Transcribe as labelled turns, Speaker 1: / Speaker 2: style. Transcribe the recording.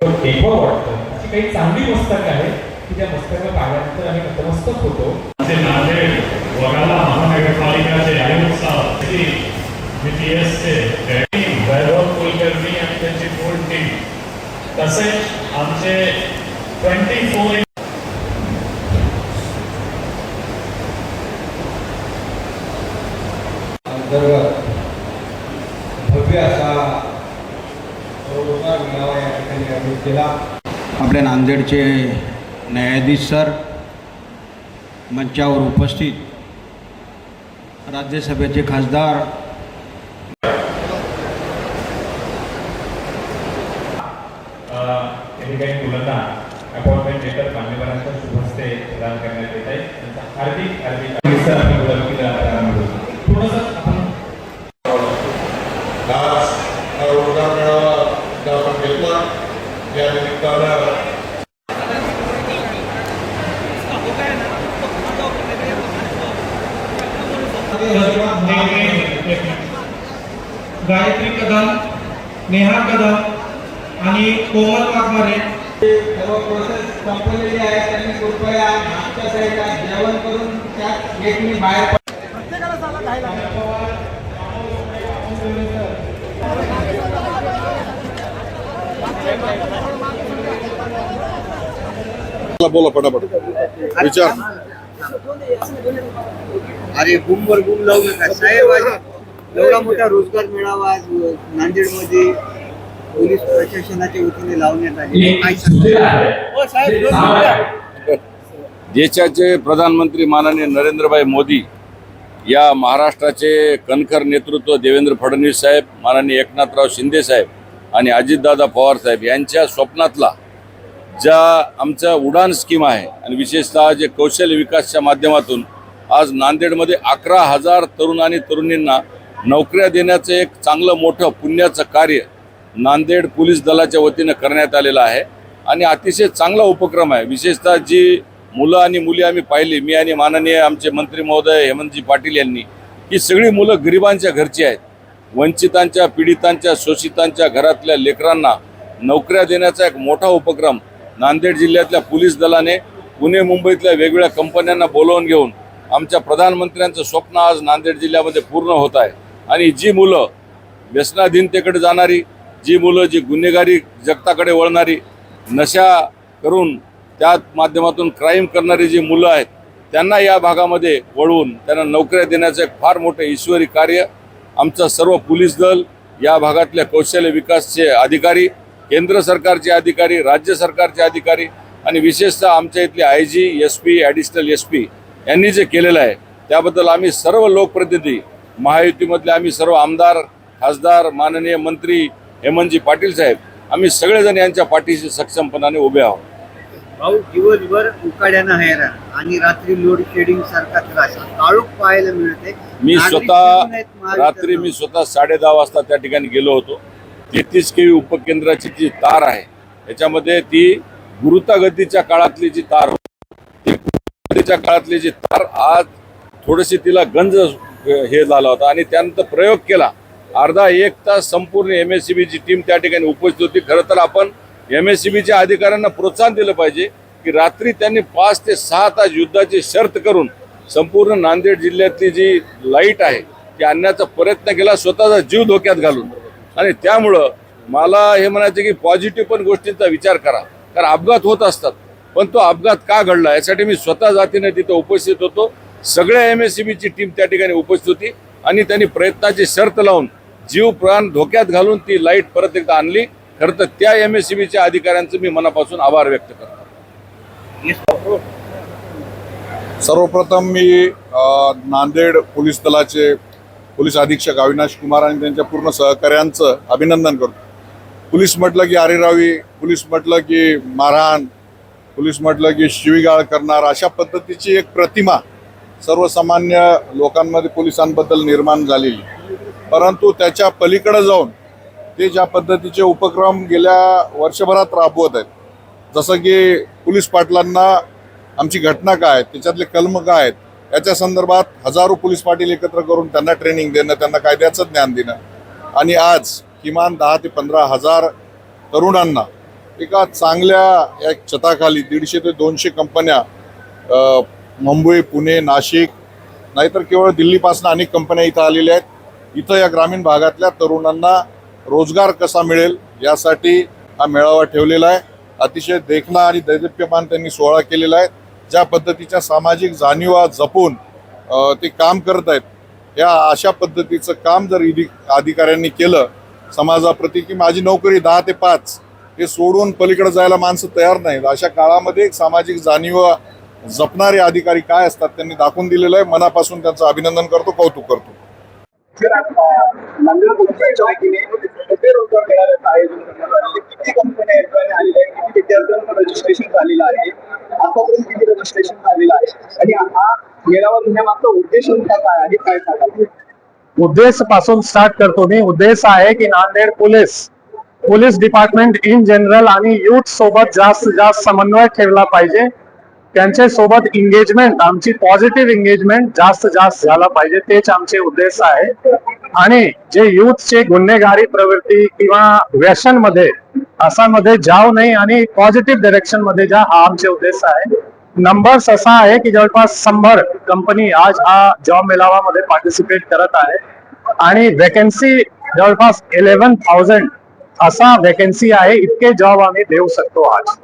Speaker 1: देखवा वाटतं अशी काही चांगली मस्तक आहे की त्या मस्तक पाहिल्यानंतर आम्ही नतमस्तक होतो
Speaker 2: आमचे नांदेड वगाला महानगरपालिकाचे आयुक्त श्री बी वैभव कुलकर्णी आणि त्यांची फुल टीम तसेच आमचे ट्वेंटी फोर
Speaker 3: अंतर्गत भव्य असा मेळावा या ठिकाणी आयोजित केला
Speaker 4: आपल्या नांदेडचे न्यायाधीश सर मंचावर उपस्थित राज्यसभेचे खासदार.
Speaker 1: या ठिकाणी मुलांना अपॉइंटमेंट लेटर मान्यवरांच्या शुभ हस्ते प्रदान करण्यात येत आहे. हार्दिक हार्दिक अभिनंदन आपण गुलाबकीला प्रारंभ करू. थोडंसं आपण
Speaker 5: आज हा रोजगार मेळावा जो आपण घेतला या निमित्तानं
Speaker 6: गायत्री कदम नेहा कदम आणि कोमल वाघमारे.
Speaker 3: सर्व प्रोसेस संपलेली आहे त्यांनी कृपया आमच्या साईडला जेवण करून त्या गेटनी बाहेर
Speaker 5: बोला पटापट. विचार.
Speaker 7: अरे बुमवर बुम लावू नका. साहेब आज एवढा मोठा रोजगार मेळावा आज नांदेडमध्ये पोलीस प्रशासनाच्या वतीने लावण्यात आले काय सांगता? हो साहेब.
Speaker 8: देशाचे प्रधानमंत्री माननीय नरेंद्रभाई मोदी या महाराष्ट्राचे कणखर नेतृत्व देवेंद्र फडणवीस साहेब माननीय एकनाथराव शिंदे साहेब आणि अजितदादा पवार साहेब यांच्या स्वप्नातला ज्या आमच्या उडान स्कीम आहे आणि विशेषतः जे कौशल्य विकासच्या माध्यमातून आज नांदेडमध्ये अकरा हजार तरुण आणि तरुणींना नोकऱ्या देण्याचं एक चांगलं मोठं पुण्याचं कार्य नांदेड पोलीस दलाच्या वतीनं करण्यात आलेलं आहे. आणि अतिशय चांगला उपक्रम आहे. विशेषतः जी मुलं आणि मुली आम्ही पाहिली मी आणि माननीय आमचे मंत्री महोदय हेमंतजी पाटील यांनी ही सगळी मुलं गरिबांच्या घरची आहेत. वंचितांच्या पीडितांच्या शोषितांच्या घरातल्या लेकरांना नोकऱ्या देण्याचा एक मोठा उपक्रम नांदेड जिल्ह्यातल्या पोलीस दलाने पुणे मुंबईतल्या वेगवेगळ्या कंपन्यांना बोलवून घेऊन आमच्या प्रधानमंत्र्यांचं स्वप्न आज नांदेड जिल्ह्यामध्ये पूर्ण होत आहे. आणि जी मुलं व्यसनाधीनतेकडे जाणारी जी मुलं जी गुन्हेगारी जगताकडे वळणारी नशा करून त्या माध्यमातून क्राईम करणारी जी मुलं आहेत त्यांना या भागामध्ये वळवून त्यांना नोकऱ्या देण्याचं एक फार मोठं ईश्वरी कार्य आमचं सर्व पोलीस दल या भागातल्या कौशल्य विकासचे अधिकारी केंद्र सरकारचे अधिकारी राज्य सरकारचे अधिकारी आणि विशेषतः आमच्या इथले I G S P additional S P यांनी जे केलेलं आहे त्याबद्दल आम्ही सर्व लोकप्रतिनिधी महायुतीमधले आम्ही सर्व आमदार खासदार माननीय मंत्री हेमंतजी पाटील साहेब आम्ही सगळेजण यांच्या पाठीशी सक्षमपणाने उभे आहोत.
Speaker 7: भाऊ दिवसभर उकाड्यानं हैराण आणि रात्री लोड शेडिंग सारखा त्रास. काळूक पाहायला मिळते.
Speaker 8: मी स्वतः. रात्री मी स्वतः साडे दहा वाजता त्या ठिकाणी गेलो होतो. तेहतीस केवी उपकेंद्राची जी तार आहे त्याच्यामध्ये ती गुरुतागतीच्या काळातली जी तार होती ती गुरुतागतीच्या काळातली जी तार आज थोडीशी तिला गंज हे झाला होता. आणि त्यानंतर प्रयोग केला. अर्धा एक तास संपूर्ण एम एस सी बीची टीम त्या ठिकाणी उपस्थित होती. खरं तर आपण एम एस सी बीच्या अधिकाऱ्यांना प्रोत्साहन दिलं पाहिजे की रात्री त्यांनी पाच ते सहा तास युद्धाची शर्त करून संपूर्ण नांदेड जिल्ह्यातली जी लाइट आहे ती आणण्याचा प्रयत्न केला स्वतःचा जीव धोक्यात घालून. आणि त्यामुळं मला हे म्हणायचं की पॉझिटिव्ह पण गोष्टींचा विचार करा. कारण अपघात होत असतात. पण तो अपघात का घडला यासाठी मी स्वतः जातीने तिथं उपस्थित होतो. सगळ्या एम एस सी बीची टीम त्या ठिकाणी उपस्थित होती आणि त्यांनी प्रयत्नाची शर्त लावून जीव प्राण धोक्यात घालून ती लाइट परत एकदा आणली. खरं तर त्या एम एस सी बीच्या अधिकाऱ्यांचं मी मनापासून आभार व्यक्त करतो.
Speaker 5: सर्वप्रथम मी अ, नांदेड पोलीस दलाचे पोलीस अधीक्षक अविनाश कुमार आणि त्यांच्या पूर्ण सहकार्यांचं अभिनंदन करतो. पोलीस म्हटलं की आरेरावी पोलीस म्हटलं की मारहाण पोलीस म्हटलं की शिवीगाळ करणार अशा पद्धतीची एक प्रतिमा सर्वसामान्य लोकांमध्ये पोलिसांबद्दल निर्माण झालेली. परंतु त्याच्या पलीकडे जाऊन ते ज्या पद्धतीचे उपक्रम गेल्या वर्षभरात राबवत आहेत जसं की पोलीस पाटलांना आमची घटना काय आहे, त्याच्यातले कलम काय आहेत याच्या संदर्भात हजारो पोलीस पाटील एकत्र करून त्यांना ट्रेनिंग देणं त्यांना कायद्याचं ज्ञान देणं. आणि आज किमान दहा ते पंधरा हजार तरुणांना एका चांगल्या या छताखाली दीडशे ते दोनशे कंपन्या मुंबई पुणे नाशिक नाहीतर केवळ दिल्लीपासून अनेक कंपन्या इथं आलेल्या आहेत. इथं या ग्रामीण भागातल्या तरुणांना रोजगार कसा मिळेल यासाठी हा मेळावा ठेवलेला आहे. अतिशय देखणा आणि दैदिप्यमान त्यांनी सोहळा केलेला आहे. ज्या पद्धतीच्या सामाजिक जाणीवा जपून ते काम करत आहेत या अशा पद्धतीचं काम जर इधि अधिकाऱ्यांनी केलं समाजाप्रती की माझी नोकरी दहा ते पाच हे सोडून पलीकडे जायला माणसं तयार नाहीत. अशा काळामध्ये एक सामाजिक जाणीवा जपणारे अधिकारी काय असतात त्यांनी दाखवून दिलेलं आहे. मनापासून त्यांचं अभिनंदन करतो कौतुक करतो.
Speaker 9: हा
Speaker 10: उद्देशपासून स्टार्ट करतो मी. उद्देश आहे की Nanded police police department in general आणि युथ सोबत जास्त जास्त समन्वय ठेवला पाहिजे. त्यांच्यासोबत एंगेजमेंट आमची पॉझिटिव्ह एंगेजमेंट जास्त जास्त झाला पाहिजे तेच आमचे उद्देश आहे. आणि जे युथचे गुन्हेगारी प्रवृत्ती किंवा व्यसनमध्ये असामध्ये जाऊ नये आणि पॉझिटिव्ह डिरेक्शनमध्ये जा हा आमचे उद्देश आहे. नंबर्स असा आहे की जवळपास शंभर कंपनी आज हा जॉब मेळावामध्ये पार्टिसिपेट करत आहे. आणि वेकन्सी जवळपास इलेव्हन थाउजंड असा वेकन्सी आहे इतके जॉब आम्ही देऊ शकतो आज.